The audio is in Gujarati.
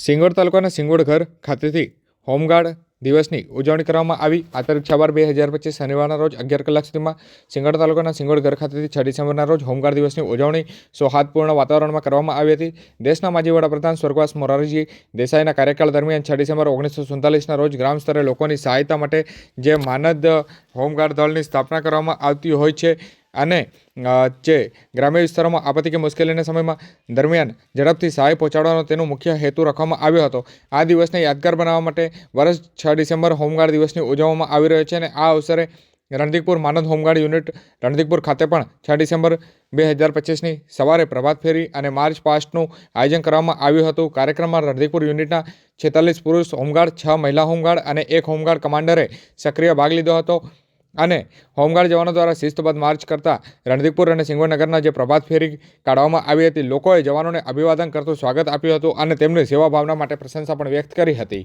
સિંગોડ તાલુકાના સિંગોડ ઘર ખાતેથી હોમગાર્ડ દિવસની ઉજવણી કરવામાં આવી. આ તારીખ છ બે હજાર પચીસ શનિવારના રોજ અગિયાર કલાક સુધીમાં સિંગોડ તાલુકાના સિંગોડ ઘર ખાતેથી છ ડિસેમ્બરના રોજ હોમગાર્ડ દિવસની ઉજવણી સૌહાર્દપૂર્ણ વાતાવરણમાં કરવામાં આવી હતી. દેશના માજી વડાપ્રધાન સ્વર્ગવાસ મોરારજી દેસાઈના કાર્યકાળ દરમિયાન છ ડિસેમ્બર ઓગણીસો સુડતાલીસના રોજ ગ્રામ સ્તરે લોકોની સહાયતા માટે જે માનદ હોમગાર્ડ દળની સ્થાપના કરવામાં આવતી હોય છે અને જે ગ્રામ્ય વિસ્તારોમાં આપત્તિ કે મુશ્કેલીના સમયમાં દરમિયાન ઝડપથી સહાય પહોંચાડવાનો તેનો મુખ્ય હેતુ રાખવામાં આવ્યો હતો. આ દિવસને યાદગાર બનાવવા માટે વર્ષ છ ડિસેમ્બર હોમગાર્ડ દિવસની ઉજવવામાં આવી રહ્યો છે અને આ અવસરે રણદીકપુર માનદ હોમગાર્ડ યુનિટ રણદીકપુર ખાતે પણ છ ડિસેમ્બર બે હજાર પચીસની સવારે પ્રભાત ફેરી અને માર્ચ પાસ્ટનું આયોજન કરવામાં આવ્યું હતું. કાર્યક્રમમાં રણદીકપુર યુનિટના છેતાલીસ પુરુષ, હોમગાર્ડ, છ મહિલા હોમગાર્ડ અને એક હોમગાર્ડ કમાન્ડરે સક્રિય ભાગ લીધો હતો. અને હોમગાર્ડ જવાનો દ્વારા શિસ્તબદ્ધ માર્ચ કરતા રણદીપુર અને સિંગોનગરના જે પ્રભાત ફેરી કાઢવામાં આવી હતી, લોકોએ જવાનોને અભિવાદન કરતું સ્વાગત આપ્યું હતું અને તેમની સેવા ભાવના માટે પ્રશંસા પણ વ્યક્ત કરી હતી.